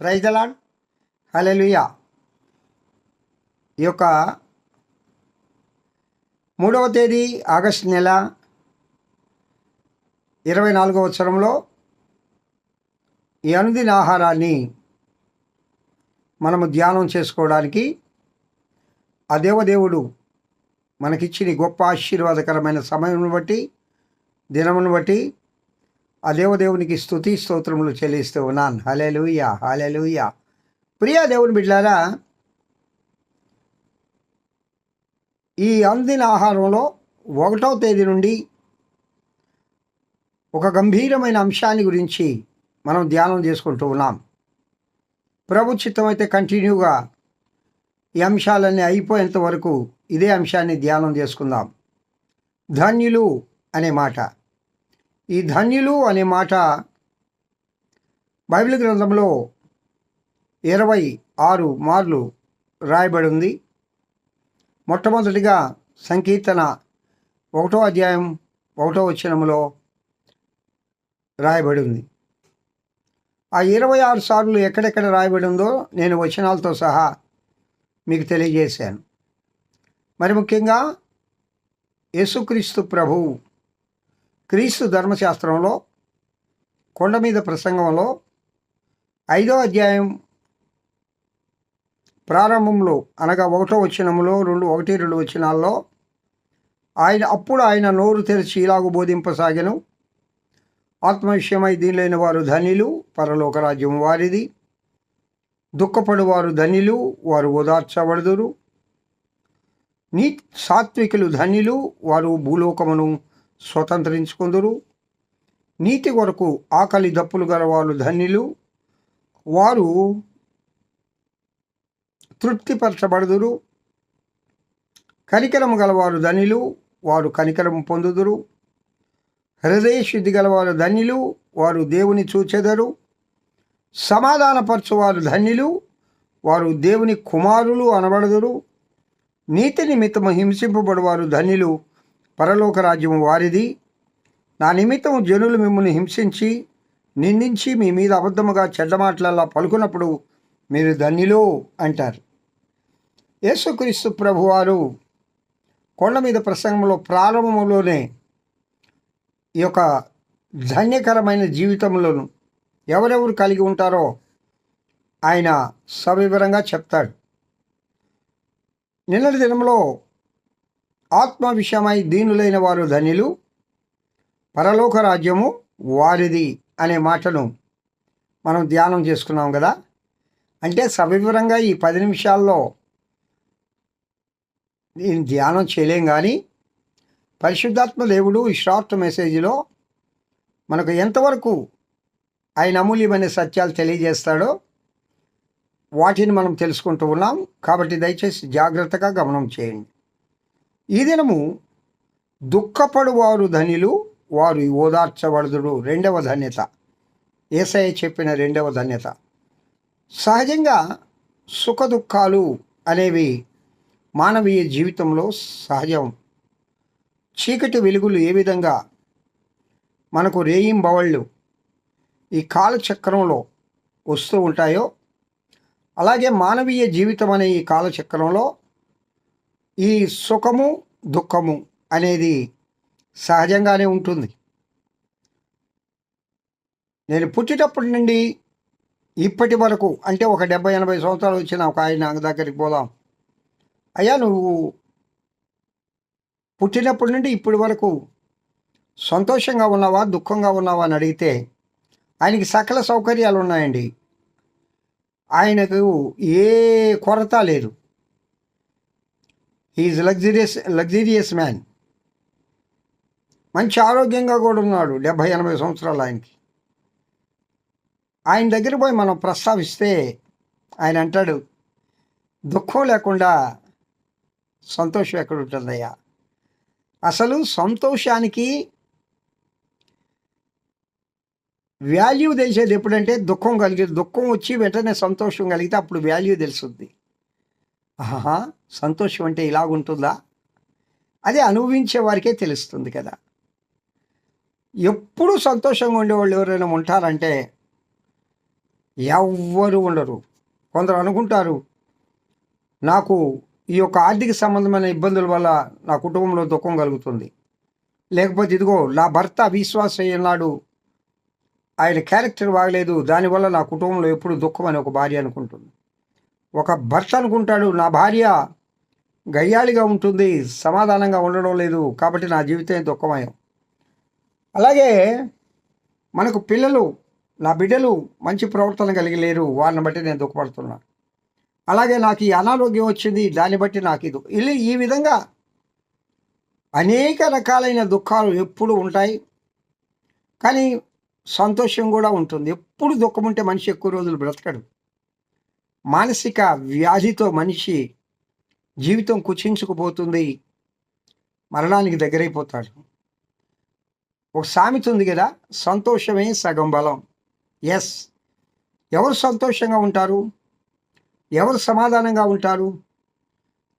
ప్రైజలాన్ hallelujah ఈ యొక్క మూడవ తేదీ ఆగస్టు నెల ఇరవై నాలుగవ సంవత్సరంలో ఈ అనుదిన ఆహారాన్ని మనము ధ్యానం చేసుకోవడానికి ఆ దేవదేవుడు మనకిచ్చిన గొప్ప ఆశీర్వాదకరమైన సమయం బట్టి దినమును బట్టి ఆ దేవదేవునికి స్థుతి స్తోత్రములు చెల్లిస్తూ ఉన్నాను. హలెలుయ హలెలుయ ప్రియా దేవుని బిడ్డారా ఈ అందిన ఆహారంలో ఒకటో తేదీ నుండి ఒక గంభీరమైన అంశాన్ని గురించి మనం ధ్యానం చేసుకుంటూ ఉన్నాం. ప్రభు చిత్తం అయితే కంటిన్యూగా ఈ అంశాలన్నీ అయిపోయేంత వరకు ఇదే అంశాన్ని ధ్యానం చేసుకుందాం. ధన్యులు అనే మాట. ఈ ధన్యులు అనే మాట బైబిల్ గ్రంథంలో ఇరవై ఆరు మార్లు రాయబడి ఉంది మొట్టమొదటిగా సంకీర్తన ఒకటో అధ్యాయం ఒకటో వచనంలో రాయబడి ఉంది ఆ ఇరవై ఆరు సార్లు ఎక్కడెక్కడ రాయబడి ఉందో నేను వచనాలతో సహా మీకు తెలియజేశాను. మరి ముఖ్యంగా యేసుక్రీస్తు ప్రభువు క్రీస్తు ధర్మశాస్త్రంలో కొండ మీద ప్రసంగంలో ఐదో అధ్యాయం ప్రారంభంలో అనగా ఒకటో వచనంలో రెండు ఒకటి రెండు వచ్చినాల్లో ఆయన అప్పుడు ఆయన నోరు తెరిచి ఇలాగ బోధింపసాగను. ఆత్మ విషయమై దీనిలైన వారు ధనిలు పరలోక రాజ్యం వారిది. దుఃఖపడువారు ధనిలు వారు ఓదార్చబడుదురు. నీ సాత్వికులు ధనిలు వారు భూలోకమును స్వతంత్రించుకుందరు. నీతి కొరకు ఆకలి దప్పులు గల వాళ్ళు ధన్యులు. వారు తృప్తిపరచబడుదురు. కనికరము గలవారు ధనిలు వారు కనికరము పొందుదురు. హృదయ శుద్ధి గలవారు ధన్యులు. వారు దేవుని చూచెదరు. సమాధానపరచువారు ధన్యులు. వారు దేవుని కుమారులు అనబడదురు. నీతి నిమిత్తము హింసింపబడువారు ధన్యులు. పరలోక రాజ్యము వారిది. నా నిమిత్తం జనులు మిమ్మల్ని హింసించి నిందించి మీ మీద అబద్ధముగా చెడ్డ మాటలల్లా పలుకున్నప్పుడు మీరు ధన్యులు అంటారు. యేసుక్రీస్తు ప్రభువారు కొండ మీద ప్రసంగంలో ప్రారంభంలోనే ఈ యొక్క ధన్యకరమైన జీవితంలోను ఎవరెవరు కలిగి ఉంటారో ఆయన సవివరంగా చెప్తాడు. నిన్నటి దినంలో ఆత్మ విషయమై దీనులైన వారు ధన్యులు పరలోక రాజ్యము వారిది అనే మాటను మనం ధ్యానం చేసుకున్నాం కదా. అంటే సవివరంగా ఈ పది నిమిషాల్లో నేను ధ్యానం చేయలేం కానీ పరిశుద్ధాత్మ దేవుడు ఈ షార్ట్ మెసేజ్లో మనకు ఎంతవరకు ఆయన అమూల్యమైన సత్యాలు తెలియజేస్తాడో వాటిని మనం తెలుసుకుంటూ ఉన్నాం. కాబట్టి దయచేసి జాగ్రత్తగా గమనం చేయండి. ఈ దినము దుఃఖపడువారు ధనిలు వారు ఓదార్చబడదుడు రెండవ ధన్యత. ఏసఐ చెప్పిన రెండవ ధన్యత. సహజంగా సుఖ దుఃఖాలు అనేవి మానవీయ జీవితంలో సహజం. చీకటి వెలుగులు ఏ విధంగా మనకు రేయింబవళ్ళు ఈ కాలచక్రంలో వస్తూ ఉంటాయో అలాగే మానవీయ జీవితం అనే ఈ కాలచక్రంలో ఈ సుఖము దుఃఖము అనేది సహజంగానే ఉంటుంది. నేను పుట్టేటప్పటి నుండి ఇప్పటి వరకు అంటే ఒక డెబ్బై ఎనభై సంవత్సరాలు వచ్చిన ఒక ఆయన దగ్గరికి పోదాం. అయ్యా నువ్వు పుట్టినప్పటి నుండి ఇప్పటి వరకు సంతోషంగా ఉన్నావా దుఃఖంగా ఉన్నావా అని అడిగితే ఆయనకి సకల సౌకర్యాలు ఉన్నాయండి. ఆయనకు ఏ కొరత లేదు. ఈజ్ లగ్జరియస్ లగ్జరియస్ మ్యాన్ మంచి ఆరోగ్యంగా కూడా ఉన్నాడు డెబ్భై ఎనభై సంవత్సరాలు ఆయనకి. ఆయన దగ్గర పోయి మనం ప్రస్తావిస్తే ఆయన అంటాడు దుఃఖం లేకుండా సంతోషం ఎక్కడ ఉంటుందయ్యా? అసలు సంతోషానికి వాల్యూ తెలిసేది ఎప్పుడంటే దుఃఖం కలిగి దుఃఖం వచ్చి వెంటనే సంతోషం కలిగితే అప్పుడు వాల్యూ తెలుస్తుంది. ఆహా సంతోషం అంటే ఇలాగుంటుందా? అదే అనుభవించే వారికే తెలుస్తుంది కదా. ఎప్పుడు సంతోషంగా ఉండేవాళ్ళు ఎవరైనా ఉంటారంటే ఎవ్వరు ఉండరు. కొందరు అనుకుంటారు నాకు ఈ యొక్క ఆర్థిక సంబంధమైన ఇబ్బందుల వల్ల నా కుటుంబంలో దుఃఖం కలుగుతుంది. లేకపోతే ఇదిగో నా భర్త విశ్వాస అయ్యన్నాడు ఆయన క్యారెక్టర్ బాగలేదు దానివల్ల నా కుటుంబంలో ఎప్పుడు దుఃఖం అని ఒక భార్య అనుకుంటుంది. ఒక భర్త అనుకుంటాడు నా భార్య గయ్యాళిగా ఉంటుంది సమాధానంగా ఉండడం లేదు కాబట్టి నా జీవితం దుఃఖమయం. అలాగే మనకు పిల్లలు నా బిడ్డలు మంచి ప్రవర్తన కలిగి లేరు వారిని బట్టి నేను దుఃఖపడుతున్నా. అలాగే నాకు ఈ అనారోగ్యం వచ్చింది దాన్ని బట్టి నాకు ఇది. ఇలా ఈ విధంగా అనేక రకాలైన దుఃఖాలు ఎప్పుడు ఉంటాయి. కానీ సంతోషం కూడా ఉంటుంది. ఎప్పుడు దుఃఖం ఉంటే మనిషి ఎక్కువ రోజులు బ్రతకడు. మానసిక వ్యాధితో మనిషి జీవితం కుచించుకుపోతుంది. మరణానికి దగ్గరైపోతాడు. ఒక సామెత ఉంది కదా సంతోషమే సగం బలం. ఎస్ ఎవరు సంతోషంగా ఉంటారు? ఎవరు సమాధానంగా ఉంటారు?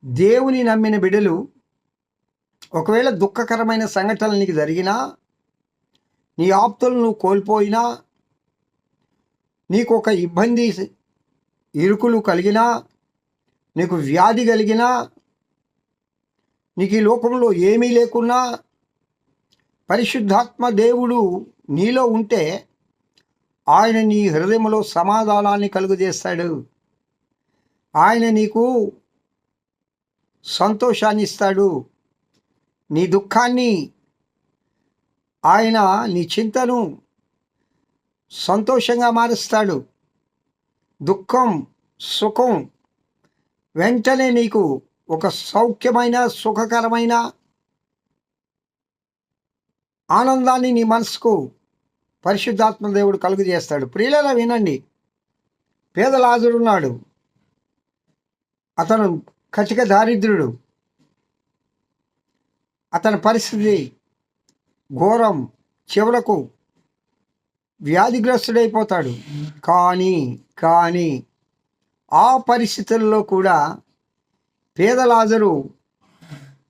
దేవుని నమ్మిన బిడ్డలు ఒకవేళ దుఃఖకరమైన సంఘటనలు నీకు జరిగినా నీ ఆప్తులను నువ్వు కోల్పోయినా నీకు ఒక ఇబ్బంది ఇరుకులు కలిగినా నీకు వ్యాధి కలిగినా నీకు ఈ లోకంలో ఏమీ లేకున్నా పరిశుద్ధాత్మ దేవుడు నీలో ఉంటే ఆయన నీ హృదయంలో సమాధానాన్ని కలుగజేస్తాడు. ఆయన నీకు సంతోషాన్ని ఇస్తాడు. నీ దుఃఖాన్ని ఆయన నీ చింతను సంతోషంగా మారుస్తాడు. దుఃఖం సుఖం. వెంటనే నీకు ఒక సౌఖ్యమైన సుఖకరమైన ఆనందాన్ని నీ మనసుకు పరిశుద్ధాత్మ దేవుడు కలుగు చేస్తాడు ప్రియులలా వినండి. పేదలాజుడున్నాడు అతను కచిక దారిద్రుడు అతని పరిస్థితి ఘోరం. చివరకు వ్యాధిగ్రస్తుడైపోతాడు. కానీ కానీ ఆ పరిస్థితుల్లో కూడా పేదలాజరు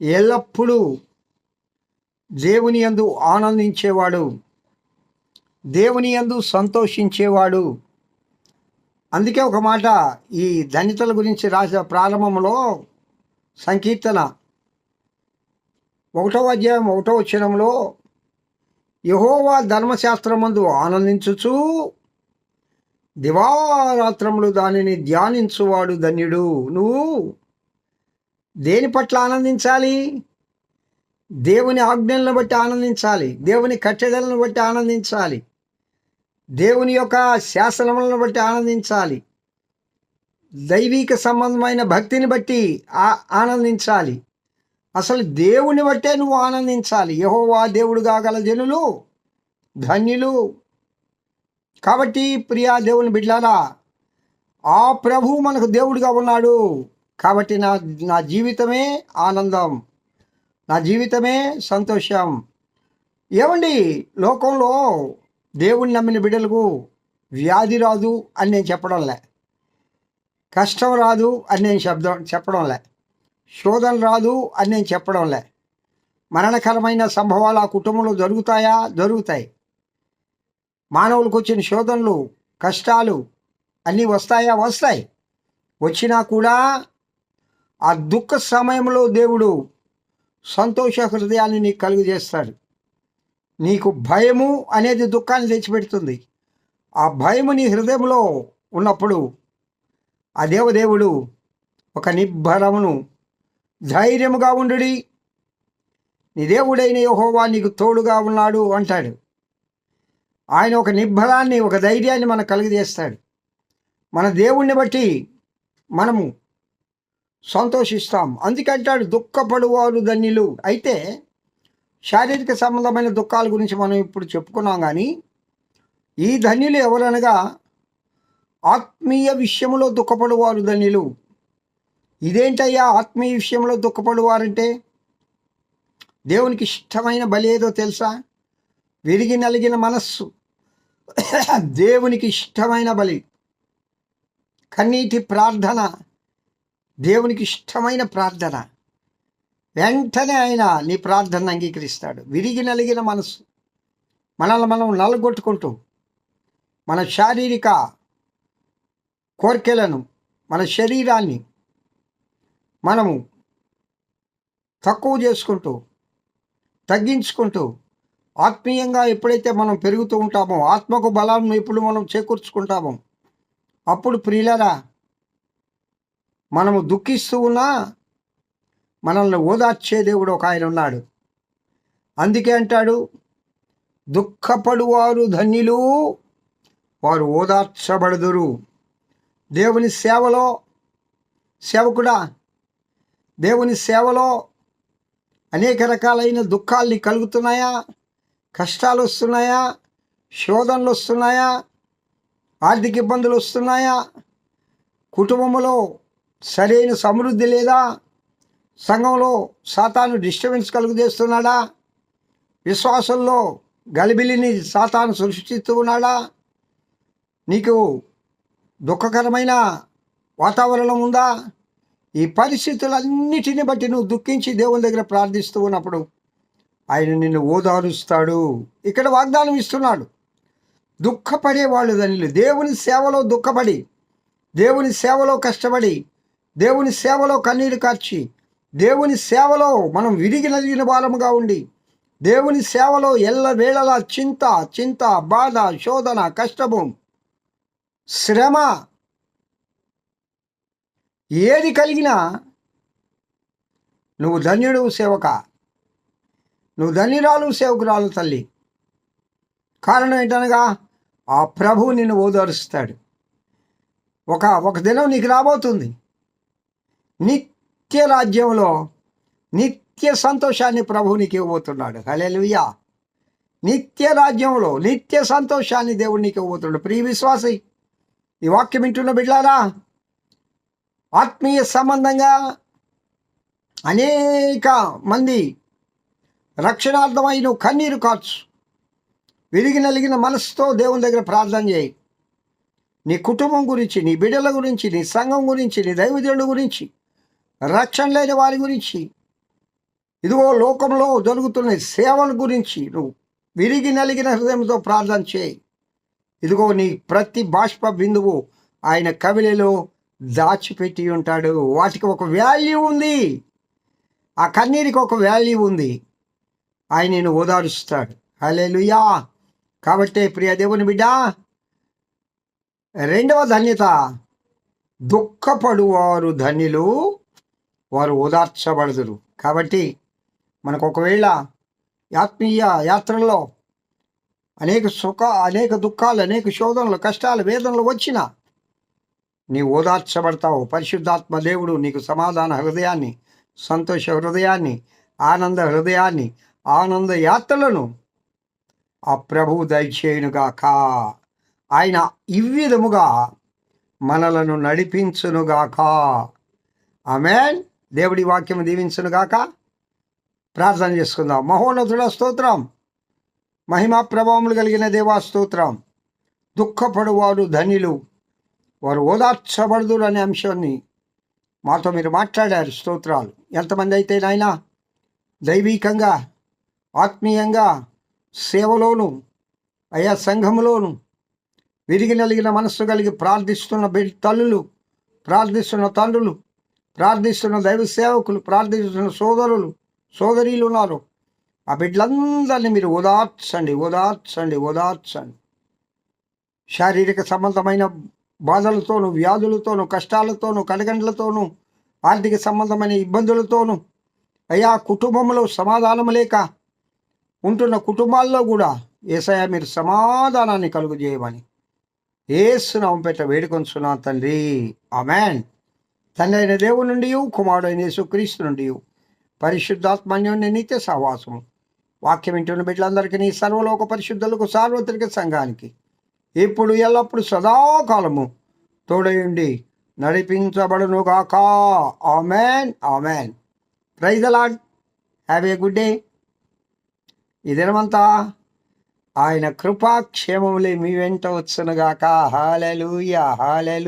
ఎల్లప్పుడూ దేవుని యందు ఆనందించేవాడు దేవుని యందు సంతోషించేవాడు. అందుకే ఒక మాట ఈ ధనితల గురించి రాసిన ప్రారంభంలో సంకీర్తన. ఒకటో అధ్యాయం ఒకటో వచ్చినంలో యహోవా ధర్మశాస్త్రమందు ఆనందించుచు దివారాత్రములు దానిని ధ్యానించువాడు ధన్యుడు. నువ్వు దేని పట్ల ఆనందించాలి? దేవుని ఆజ్ఞలను బట్టి ఆనందించాలి. దేవుని కట్టడలను బట్టి ఆనందించాలి. దేవుని యొక్క శాసనములను బట్టి ఆనందించాలి. దైవిక సంబంధమైన భక్తిని బట్టి ఆనందించాలి. అసలు దేవుని బట్టే నువ్వు ఆనందించాలి. యహోవా దేవుడు కాగల జనులు ధన్యులు. కాబట్టి ప్రియా దేవుని బిడ్డారా ఆ ప్రభు మనకు దేవుడిగా ఉన్నాడు. కాబట్టి నా నా జీవితమే ఆనందం. నా జీవితమే సంతోషం. ఏమండి లోకంలో దేవుణ్ణి నమ్మిన బిడ్డలకు వ్యాధి రాదు అని నేను చెప్పడంలే. కష్టం రాదు అని నేను శబ్దం చెప్పడంలే. శోధన రాదు అని నేను చెప్పడంలే మరణకరమైన సంభవాలు ఆ కుటుంబంలో జరుగుతాయా? జరుగుతాయి. మానవులకు వచ్చిన శోధనలు కష్టాలు అన్నీ వస్తాయా? వస్తాయి. వచ్చినా కూడా ఆ దుఃఖ సమయంలో దేవుడు సంతోష హృదయాన్ని నీకు కలుగు చేస్తాడు నీకు భయము అనేది దుఃఖాన్ని తెచ్చిపెడుతుంది. ఆ భయము నీ హృదయంలో ఉన్నప్పుడు ఆ దేవదేవుడు ఒక నిబ్బరమును ధైర్యముగా ఉండుడి. నీ దేవుడైన యహోవా నీకు తోడుగా ఉన్నాడు అంటాడు. ఆయన ఒక నిబ్బరాన్ని ఒక ధైర్యాన్ని మనకు కలుగజేస్తాడు. మన దేవుణ్ణి బట్టి మనము సంతోషిస్తాం. అందుకంటాడు దుఃఖపడువారు ధన్యులు. అయితే శారీరక సంబంధమైన దుఃఖాల గురించి మనం ఇప్పుడు చెప్పుకున్నాం కానీ ఈ ధన్యులు ఎవరనగా ఆత్మీయ విషయంలో దుఃఖపడువారు ధన్యులు. ఇదేంటయ్యా ఆత్మీయ విషయంలో దుఃఖపడువారంటే? దేవునికి ఇష్టమైన బలి ఏదో తెలుసా? విరిగి నలిగిన మనస్సు. దేవునికి ఇష్టమైన బలి. కన్నీటి ప్రార్థన. దేవునికి ఇష్టమైన ప్రార్థన. వెంటనే ఆయన నీ ప్రార్థన అంగీకరిస్తాడు. విరిగి నలిగిన మనసు మనల్ని మనం నలగొట్టుకుంటూ మన శారీరక కోరికలను మన శరీరాన్ని మనము తక్కువ చేసుకుంటూ తగ్గించుకుంటూ ఆత్మీయంగా ఎప్పుడైతే మనం పెరుగుతూ ఉంటామో ఆత్మకు బలాన్ని ఎప్పుడు మనం చేకూర్చుకుంటామో అప్పుడు ప్రియులరా మనము దుఃఖిస్తూ ఉన్నా మనల్ని ఓదార్చే దేవుడు ఒక ఆయన ఉన్నాడు. అందుకే అంటాడు దుఃఖపడువారు ధన్యులు వారు ఓదార్చబడుదురు. దేవుని సేవలో సేవకుడా దేవుని సేవలో అనేక రకాలైన దుఃఖాల్ని కలుగుతున్నాయా? కష్టాలు వస్తున్నాయా? శోధనలు వస్తున్నాయా? ఆర్థిక ఇబ్బందులు వస్తున్నాయా? కుటుంబంలో సరైన సమృద్ధి లేదా? సంఘంలో సాతాను డిస్టర్బెన్స్ కలుగజేస్తున్నాడా? విశ్వాసంలో గలిబిలిని సాతాను సృష్టిస్తూ ఉన్నాడా? నీకు దుఃఖకరమైన వాతావరణం ఉందా? ఈ పరిస్థితులన్నిటిని బట్టి నువ్వు దుఃఖించి దేవుని దగ్గర ప్రార్థిస్తూ ఉన్నప్పుడు ఆయన నిన్ను ఓదారుస్తాడు. ఇక్కడ వాగ్దానం ఇస్తున్నాడు. దుఃఖపడే వాళ్ళు దానిలో దేవుని సేవలో దుఃఖపడి దేవుని సేవలో కష్టపడి దేవుని సేవలో కన్నీరు కార్చి దేవుని సేవలో మనం విరిగి నలిగిన బాలముగా ఉండి దేవుని సేవలో ఎల్ల వేళలా చింత చింత బాధ శోధన కష్టము శ్రమ ఏది కలిగినా నువ్వు ధన్యుడు సేవక. నువ్వు ధన్యురాలు సేవకురాలు తల్లి. కారణం ఏంటనగా ఆ ప్రభు నిన్ను ఓదారుస్తాడు. ఒక ఒక దినం నీకు రాబోతుంది. నిత్య రాజ్యంలో నిత్య సంతోషాన్ని ప్రభు నీకు ఇవ్వబోతున్నాడు. హలెలుయ్యా నిత్య రాజ్యంలో నిత్య సంతోషాన్ని దేవుడు నీకు ఇవ్వబోతున్నాడు. ప్రియ విశ్వాసి ఈ వాక్యం వింటున్న బిడ్డారా ఆత్మీయ సంబంధంగా అనేక మంది రక్షణార్థమై నువ్వు కన్నీరు కాచు. విరిగి నలిగిన మనసుతో దేవుని దగ్గర ప్రార్థన చేయి. నీ కుటుంబం గురించి నీ బిడ్డల గురించి నీ సంఘం గురించి నీ దైవజనుల గురించి రక్షణ లేని వారి గురించి ఇదిగో లోకంలో జరుగుతున్న సేవల గురించి నువ్వు విరిగి నలిగిన హృదయంతో ప్రార్థన చేయి. ఇదిగో నీ ప్రతి బాష్ప బిందువు ఆయన కవిలలో దాచిపెట్టి ఉంటాడు. వాటికి ఒక వాల్యూ ఉంది. ఆ కన్నీరికి ఒక వాల్యూ ఉంది. ఆయన నేను ఓదారుస్తాడు. హలేలుయా కాబట్టి ప్రియ దేవుని బిడ్డ రెండవ ధన్యత దుఃఖపడువారు ధన్యులు వారు ఓదార్చబడదురు. కాబట్టి మనకు ఒకవేళ ఆత్మీయ యాత్రల్లో అనేక సుఖ అనేక దుఃఖాలు అనేక శోధనలు కష్టాలు వేదనలు వచ్చినా నీ ఓదార్చబడతావు. పరిశుద్ధాత్మ దేవుడు నీకు సమాధాన హృదయాన్ని సంతోష హృదయాన్ని ఆనంద హృదయాన్ని ఆనంద యాత్రలను ఆ ప్రభు దయచేయునుగాక. ఆయన ఇవ్విధముగా మనలను నడిపించునుగాక. ఆమెన్. దేవుడి వాక్యం దీవించునుగాక. ప్రార్థన చేసుకుందాం. మహోన్నతుల స్తోత్రం. మహిమా ప్రభావములు కలిగిన దేవా స్తోత్రం. దుఃఖపడువారు ధనిలు. వారు ఓదార్చబడదు అనే అంశాన్ని మాతో మీరు మాట్లాడారు. స్తోత్రాలు. ఎంతమంది అయితే నాయన దైవీకంగా ఆత్మీయంగా సేవలోను అయా సంఘములోను విరిగి నలిగిన మనస్సు కలిగి ప్రార్థిస్తున్న బిడ్ తల్లులు ప్రార్థిస్తున్న తండ్రులు ప్రార్థిస్తున్న దైవ సేవకులు ప్రార్థిస్తున్న సోదరులు సోదరీలు ఉన్నారు. ఆ బిడ్డలందరినీ మీరు ఓదార్చండి ఓదార్చండి ఓదార్చండి. శారీరక సంబంధమైన బాధలతోనూ వ్యాధులతోనూ కష్టాలతోనూ కడగండ్లతోనూ ఆర్థిక సంబంధమైన ఇబ్బందులతోనూ అయా కుటుంబంలో సమాధానం లేక ఉంటున్న కుటుంబాల్లో కూడా ఏసయ మీరు సమాధానాన్ని కలుగు చేయమని ఏసునామం పెట్ట వేడుకొంచున్నా తండ్రి. ఆమెన్. తండ్రి అయిన దేవుడి నుండి కుమారుడైన యేసుక్రీస్తు నుండి పరిశుద్ధాత్మన్యోన్య నిత్య సహవాసము. వాక్యం వింటున్న బిడ్డలందరికీ సర్వలోక పరిశుద్ధులకు సార్వత్రిక సంఘానికి ఇప్పుడు ఎల్లప్పుడు సదాకాలము తోడయుండి నడిపించబడును గాక amen. Amen praise the Lord have a good day ఈ దినమంతా ఆయన కృపాక్షేమములే మీ వెంట వచ్చునుగాక. హాలెలూయ హాలెలు